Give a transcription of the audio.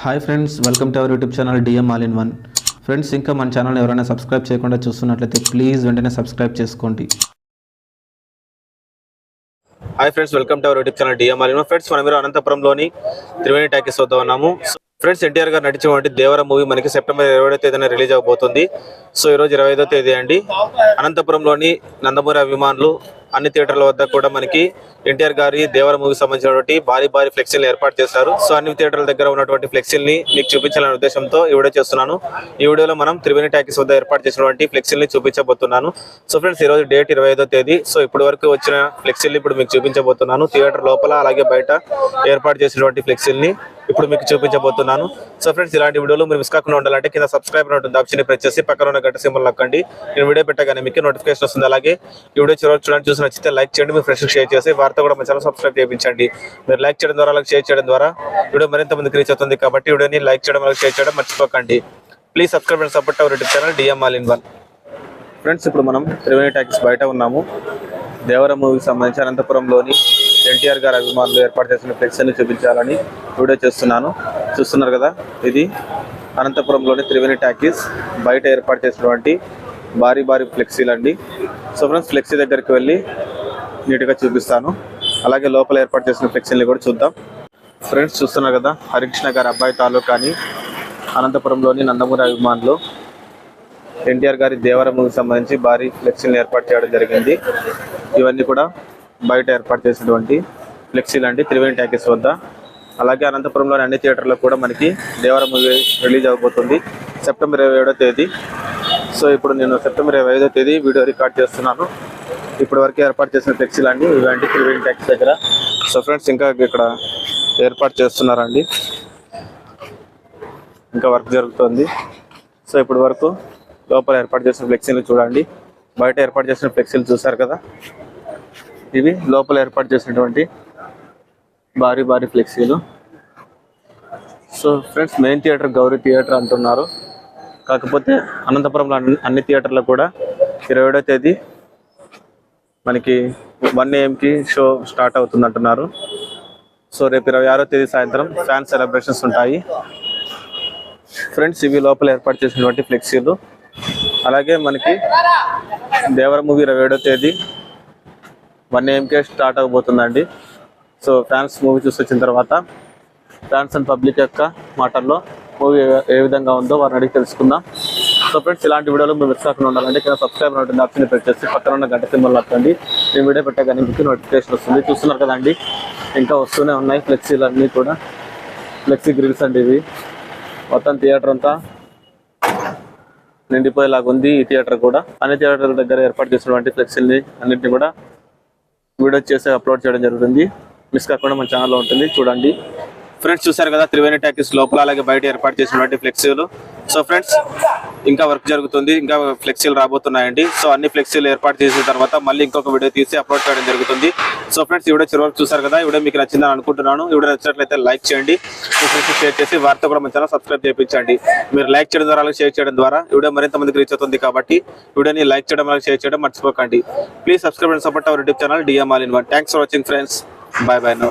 Hi friends welcome to our YouTube channel DM all in one friends ఇంకా మన channel ఎవరైనా subscribe చేయకుండా చూస్తున్నట్లయితే ప్లీజ్ వెంటనే సబ్స్క్రైబ్ చేసుకోండి. Hi friends welcome to our YouTube channel DM all in one friends మనం మీరు అనంతపురంలోని Triveni talkies వద్ద ఉన్నాము ఫ్రెండ్స్ ఎన్టీఆర్ గారు నటించినటువంటి దేవర మూవీ మనకి సెప్టెంబర్ ఇరవై తేదీన రిలీజ్ అవబోతుంది. సో ఈ రోజు ఇరవై ఐదో తేదీ అండి. అనంతపురంలోని నందమూరి అభిమానులు అన్ని థియేటర్ల వద్ద కూడా మనకి ఎన్టీఆర్ గారి దేవర మూవీకి సంబంధించినటువంటి భారీ భారీ ఫ్లెక్సీలు ఏర్పాటు చేశారు. సో అన్ని థియేటర్ల దగ్గర ఉన్నటువంటి ఫ్లెక్సీల్ని మీకు చూపించాలనే ఉద్దేశంతో ఈ వీడియో చేస్తున్నాను. ఈ వీడియోలో మనం త్రివేణి టాకీస్ వద్ద ఏర్పాటు చేసినటువంటి ఫ్లెక్సీల్ని చూపించబోతున్నాను. సో ఫ్రెండ్స్ ఈ రోజు డేట్ ఇరవై ఐదో తేదీ. సో ఇప్పటి వరకు వచ్చిన ఫ్లెక్సీల్ని ఇప్పుడు మీకు చూపించబోతున్నాను. థియేటర్ లోపల అలాగే బయట ఏర్పాటు చేసినటువంటి ఫ్లెక్సీల్ని ఇప్పుడు మీకు చూపించబోతున్నాను. సో ఫ్రెండ్స్ ఇలాంటి వీడియోలు మీరు మిస్ కాకుండా ఉండాలంటే కింద సబ్స్క్రైబ్ ఉంటుంది. ఆప్షన్ ప్రెస్ చేసి పక్కన ఉన్న గంట సింబల్ నొక్కండి. నేను వీడియో పెట్టగానే మీకు నోటిఫికేషన్ వస్తుంది. అలాగే ఈ వీడియో చివరి చూడండి. చూసి నచ్చితే లైక్ చేయండి. మీ ఫ్రెండ్స్ షేర్ చేసి వార్త కూడా మన ఛానల్ సబ్స్క్రైబ్ చేయించండి. మీరు లైక్ చేయడం ద్వారా అలాగే షేర్ చేయడం ద్వారా వీడియో మరింత మందికి రీచ్ అవుతుంది. కాబట్టి వీడియోని లైక్ చేయడం అలాగే షేర్ చేయడం మర్చిపోకండి. Please subscribe and support our YouTube channel DM all in one friends ఇప్పుడు మనం త్రివేణి ట్యాక్స్ బయట ఉన్నాము. దేవర మూవీకి సంబంధించి అనంతపురంలోని ఎన్టీఆర్ గారి అభిమానులు ఏర్పాటు చేసిన ఫ్లెక్స్ అన్ని చూపించాలని వీడియో చేస్తున్నాను. చూస్తున్నారు కదా ఇది అనంతపురంలోని త్రివేణి టాకీస్ బయట ఏర్పాటు చేసినటువంటి భారీ భారీ ఫ్లెక్సీలు అండి సో ఫ్రెండ్స్ ఫ్లెక్సీ దగ్గరికి వెళ్ళి నీట్గా చూపిస్తాను. అలాగే లోపల ఏర్పాటు చేసిన ఫ్లెక్సీని కూడా చూద్దాం. ఫ్రెండ్స్ చూస్తున్నారు కదా హరికృష్ణ గారి అబ్బాయి తాలూకా అని అనంతపురంలోని నందమూరి అభిమానులు ఎన్టీఆర్ గారి దేవర మూవీకి సంబంధించి భారీ ఫ్లెక్సీలను ఏర్పాటు చేయడం జరిగింది. ఇవన్నీ కూడా బయట ఏర్పాటు చేసినటువంటి ఫ్లెక్సీలు అండి త్రివేణి టాకీస్ వద్ద. అలాగే అనంతపురంలోని అన్ని థియేటర్లో కూడా మనకి దేవర మూవీ రిలీజ్ అవబోతుంది సెప్టెంబర్ ఇరవై ఏడో తేదీ. సో ఇప్పుడు నేను సెప్టెంబర్ ఇరవై ఐదో తేదీ వీడియో రికార్డ్ చేస్తున్నాను. ఇప్పటి వరకు ఏర్పాటు చేసిన ఫ్లెక్సీలు అండి ఇలాంటి త్రివేణి టాకీస్ దగ్గర. సో ఫ్రెండ్స్ ఇంకా ఇక్కడ ఏర్పాటు చేస్తున్నారండి. ఇంకా వర్క్ జరుగుతుంది. సో ఇప్పటి వరకు లోపల ఏర్పాటు చేసిన ఫ్లెక్సీలు చూడండి. బయట ఏర్పాటు చేసిన ఫ్లెక్సీలు చూసారు కదా. ఇవి లోపల ఏర్పాటు చేసినటువంటి భారీ భారీ ఫ్లెక్సీలు. So friends main theatre Gowri theatre అంటున్నారు. కాకపోతే అనంతపురంలో అన్ని అన్ని థియేటర్లో కూడా ఇరవై ఏడో తేదీ మనకి వన్ ఏఎంకి షో స్టార్ట్ అవుతుంది అంటున్నారు. సో రేపు ఇరవై ఆరో తేదీ సాయంత్రం ఫ్యాన్ సెలబ్రేషన్స్ ఉంటాయి. ఫ్రెండ్స్ ఇవి లోపల ఏర్పాటు చేసినటువంటి ఫ్లెక్సీలు. అలాగే మనకి దేవర మూవీ ఇరవై తేదీ వన్ ఏఎంకే స్టార్ట్ అవబోతుందండి సో ఫ్యాన్స్ మూవీ చూసి వచ్చిన తర్వాత ఫ్యాన్స్ అండ్ పబ్లిక్ యొక్క మాటల్లో మూవీ ఏ విధంగా ఉందో వారిని అడిగి తెలుసుకుందాం. సో ఫ్రెండ్స్ ఇలాంటి వీడియోలు మీరు మిస్ కాకుండా ఉండాలంటే ఇక్కడ సబ్స్క్రైబ్ ఉంటుంది ఆప్షన్ ప్రెస్ చేసి పక్కన ఉన్న గంట సింబల్ నొక్కండి. నేను వీడియో పెట్టగానే మీకు నోటిఫికేషన్ వస్తుంది. చూస్తున్నారు కదండి ఇంకా వస్తూనే ఉన్నాయి ఫ్లెక్సీలు అన్నీ కూడా. ఫ్లెక్సీ గ్రిల్స్ అండి ఇవి. మొత్తం థియేటర్ అంతా నిండిపోయేలాగా ఉంది ఈ థియేటర్ కూడా. అన్ని థియేటర్ల దగ్గర ఏర్పాటు చేసినటువంటి ఫ్లెక్సీని అన్నింటినీ కూడా వీడియో చేసి అప్లోడ్ చేయడం జరుగుతుంది. మిస్ కాకుండా మన ఛానల్లో ఉంటుంది. చూడండి. ఫ్రెండ్స్ చూసారు కదా త్రివేణి టాకీస్ లోపల అలాగే బయట ఏర్పాటు చేసినటువంటి ఫ్లెక్సీలు సో ఫ్రెండ్స్ ఇంకా వర్క్ జరుగుతుంది ఇంకా ఫ్లెక్సీలు రాబోతున్నాయండి. సో అన్ని ఫ్లెక్సీలు ఏర్పాటు చేసిన తర్వాత మళ్ళీ ఇంకొక వీడియో తీసి అప్లోడ్ చేయడం జరుగుతుంది. సో ఫ్రెండ్స్ ఈ వీడియో చివరి వరకు చూసారు కదా ఈ వీడియో మీకు నచ్చిందని అనుకుంటున్నాను. ఈ వీడియో నచ్చినట్లయితే లైక్ చేయండి మీ ఫ్రెండ్స్ షేర్ చేసి వారితో కూడా మంచిగా సబ్స్క్రైబ్ చేయించండి. మీరు లైక్ చేయడం ద్వారా షేర్ చేయడం ద్వారా ఈ వీడియో మరింత మందికి రీచ్ అవుతుంది కాబట్టి వీడియోని లైక్ చేయడం అలాగే షేర్ చేయడం మర్చిపోకండి. Please subscribe and support our YouTube channel DM all in one. Thanks for watching friends bye bye no